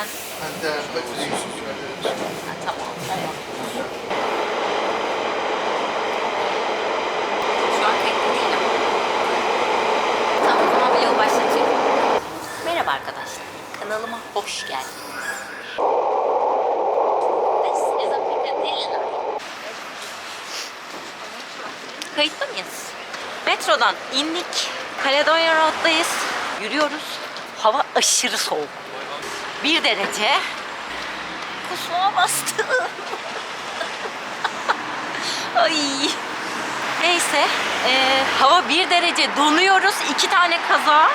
Efendim? You should Ha, tamam. tamam. Şu an kayıtlı değilim. Tamam o zaman vlogu başlatıyorum. Merhaba arkadaşlar. Kanalıma hoş geldiniz. This is a Piccadilly line. Kayıtlı mıyız? Metrodan indik. Caledonia Road'dayız. Yürüyoruz. Hava aşırı soğuk. Bir derece. Kusuma bastı. Ay. Neyse. eee, hava bir derece donuyoruz. iki tane kaza.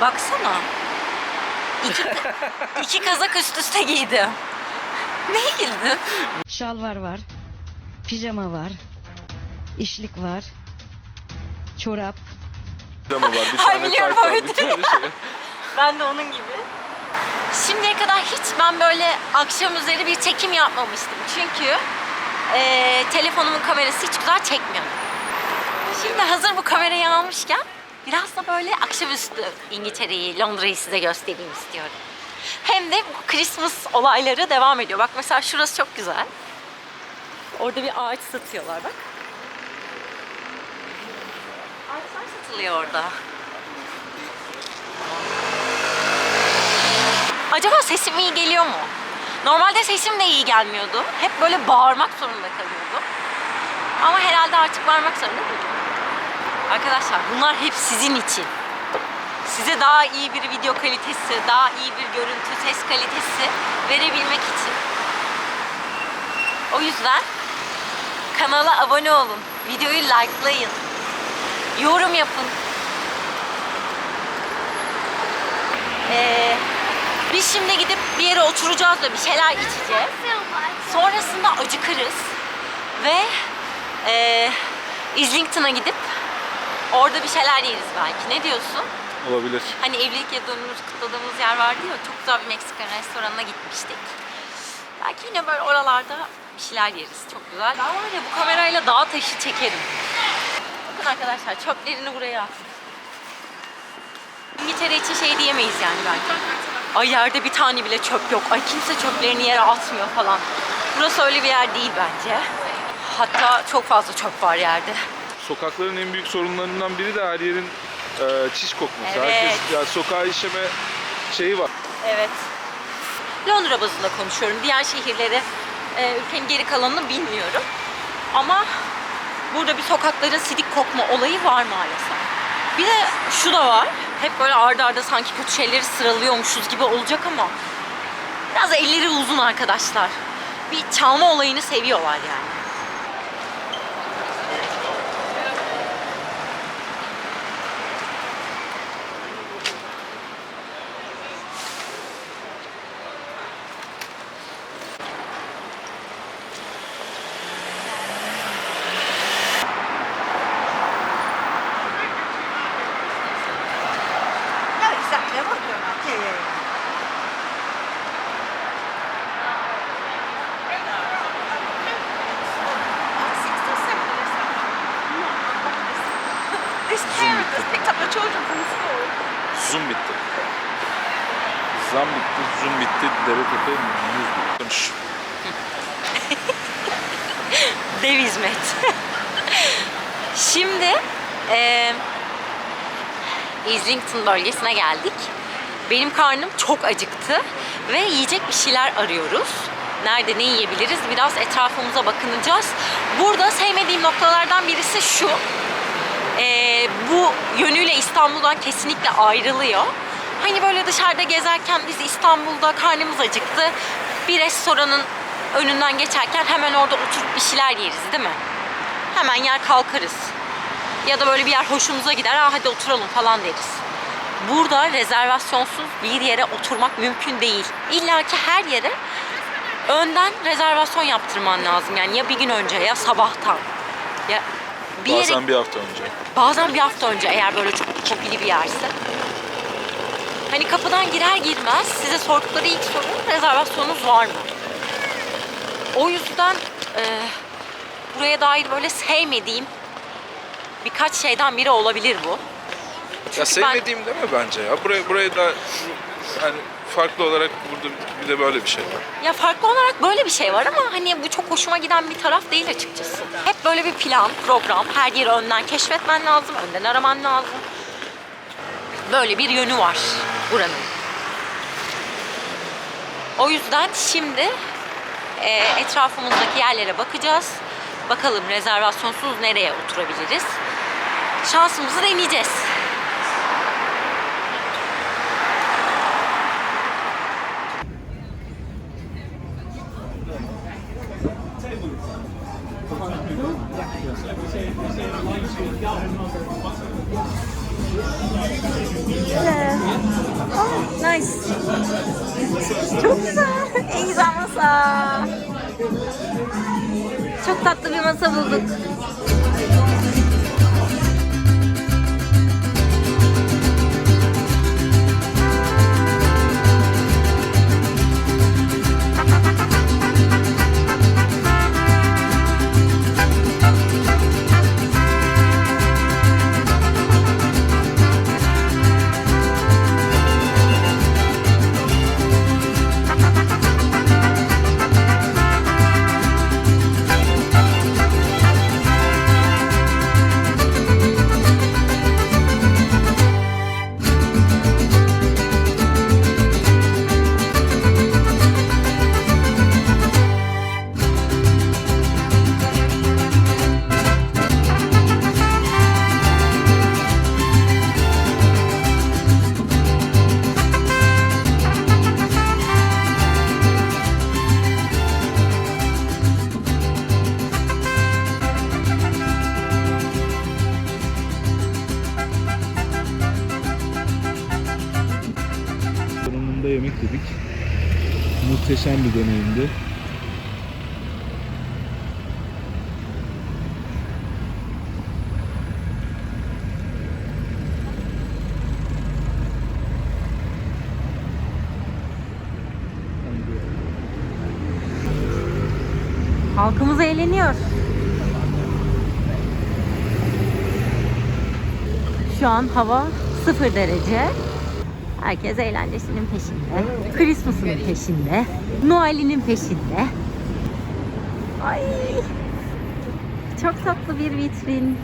Baksana. İki, iki kazak üst üste giydim. Neye girdin? Şalvar var, pijama var, işlik var, çorap, Pijama var, bir Ay, tane biliyorum, tayt var, evet. bir tane şey. Ben de onun gibi. Şimdiye kadar hiç ben böyle akşam üzeri bir çekim yapmamıştım. Çünkü eee, telefonumun kamerası hiç güzel çekmiyor. Şimdi hazır bu kamerayı almışken biraz da böyle akşamüstü İngiltere'yi, Londra'yı size göstereyim istiyorum. Hem de bu Christmas olayları devam ediyor. Bak mesela şurası çok güzel. Orada bir ağaç satıyorlar bak. Ağaçlar satılıyor orada. Acaba sesim iyi geliyor mu? Normalde sesim de iyi gelmiyordu. Hep böyle bağırmak zorunda kalıyordum. Ama herhalde artık bağırmak zorunda değilim. Arkadaşlar bunlar hep sizin için. Size daha iyi bir video kalitesi, daha iyi bir görüntü, ses kalitesi verebilmek için. O yüzden kanala abone olun, videoyu likelayın, yorum yapın. Ee, biz şimdi gidip bir yere oturacağız da bir şeyler içeceğiz. Sonrasında acıkırız ve e, Islington'a gidip orada bir şeyler yeriz belki. Ne diyorsun? Olabilir. Hani evlilik yıl dönümümüzü kutladığımız yer vardı ya, çok güzel bir Meksikan restoranına gitmiştik. Belki yine böyle oralarda bir şeyler yeriz. Çok güzel. Ben var ya bu kamerayla dağ taşı çekerim. Bakın arkadaşlar çöplerini buraya atın. İngiltere için şey diyemeyiz yani belki. Ay yerde bir tane bile çöp yok. Ay kimse çöplerini yere atmıyor falan. Burası öyle bir yer değil bence. Hatta çok fazla çöp var yerde. Sokakların en büyük sorunlarından biri de her yerin e, çiş kokması. Evet. Herkes ya sokağa işeme şeyi var. Evet. Londra bazında konuşuyorum. Diğer şehirleri, e, ülkenin geri kalanını bilmiyorum. Ama burada bir sokakların sidik kokma olayı var maalesef. Bir de şu da var. Hep böyle arda arda sanki kötü şeyleri sıralıyormuşuz gibi olacak ama biraz elleri uzun arkadaşlar. Bir çalma olayını seviyorlar yani. Zoom bitti. Zam bitti, zoom bitti, dere tepe, muz bitti. Konuş. Dev hizmet. Şimdi eee Islington bölgesine geldik. Benim karnım çok acıktı ve yiyecek bir şeyler arıyoruz. Nerede ne yiyebiliriz? Biraz etrafımıza bakınacağız. Burada sevmediğim noktalardan birisi şu. Eee, bu yönüyle İstanbul'dan kesinlikle ayrılıyor. Hani böyle dışarıda gezerken biz İstanbul'da karnımız acıktı. Bir restoranın önünden geçerken hemen orada oturup bir şeyler yeriz değil mi? Hemen yer kalkarız. Ya da böyle bir yer hoşumuza gider, Aa, hadi oturalım falan deriz. Burada rezervasyonsuz bir yere oturmak mümkün değil. İlla ki her yere önden rezervasyon yaptırman lazım. Yani ya bir gün önce ya sabahtan. Ya bir yere Bazen bir hafta önce. Bazen bir hafta önce eğer böyle çok popüli bir yerse. Hani kapıdan girer girmez size sordukları ilk soru rezervasyonunuz var mı? O yüzden e, buraya dair böyle sevmediğim birkaç şeyden biri olabilir bu. Ya Çünkü ben- sevmediğim deme bence ya. Buraya buraya da yani farklı olarak burada bir de böyle bir şey var. Ya farklı olarak böyle bir şey var ama hani bu çok hoşuma giden bir taraf değil açıkçası. Hep böyle bir plan, program, her yeri önden keşfetmen lazım, önden araman lazım. Böyle bir yönü var buranın. O yüzden şimdi e, etrafımızdaki yerlere bakacağız. Bakalım rezervasyonsuz nereye oturabiliriz. Şansımızı deneyeceğiz. Nice. Çok güzel. En güzel masa. Çok tatlı bir masa bulduk. Muhteşem bir deneyimdi. Halkımız eğleniyor. Şu an hava 0 derece. Herkes eğlencesinin peşinde. Christmas'ın peşinde. Noel'inin peşinde. Ay! Çok tatlı bir vitrin.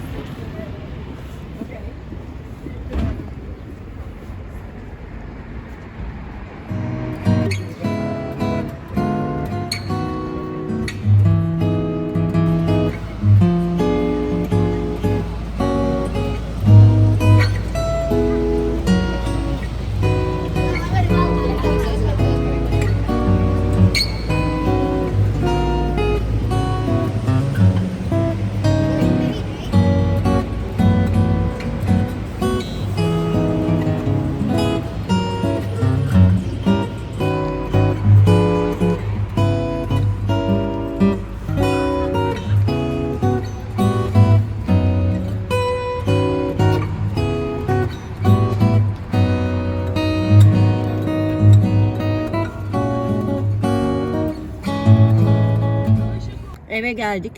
Eve geldik.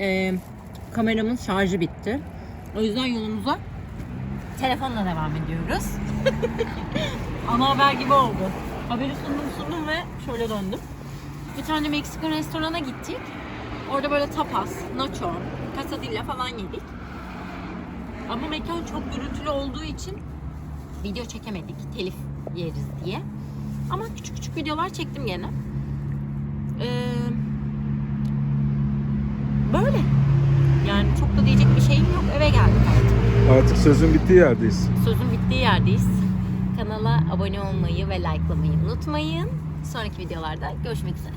Ee, kameramın şarjı bitti. O yüzden yolumuza telefonla devam ediyoruz. Ana haber gibi oldu. Haberi sundum sundum ve şöyle döndüm. Bir tane Meksikan restorana gittik. Orada böyle tapas, nacho, quesadilla falan yedik. Ama mekan çok gürültülü olduğu için video çekemedik. Telif yeriz diye. Ama küçük küçük videolar çektim gene. Ee, böyle. Yani çok da diyecek bir şeyim yok. Eve geldik artık. Sözün bittiği yerdeyiz. Sözün bittiği yerdeyiz. Kanala abone olmayı ve likelamayı unutmayın. Sonraki videolarda görüşmek üzere.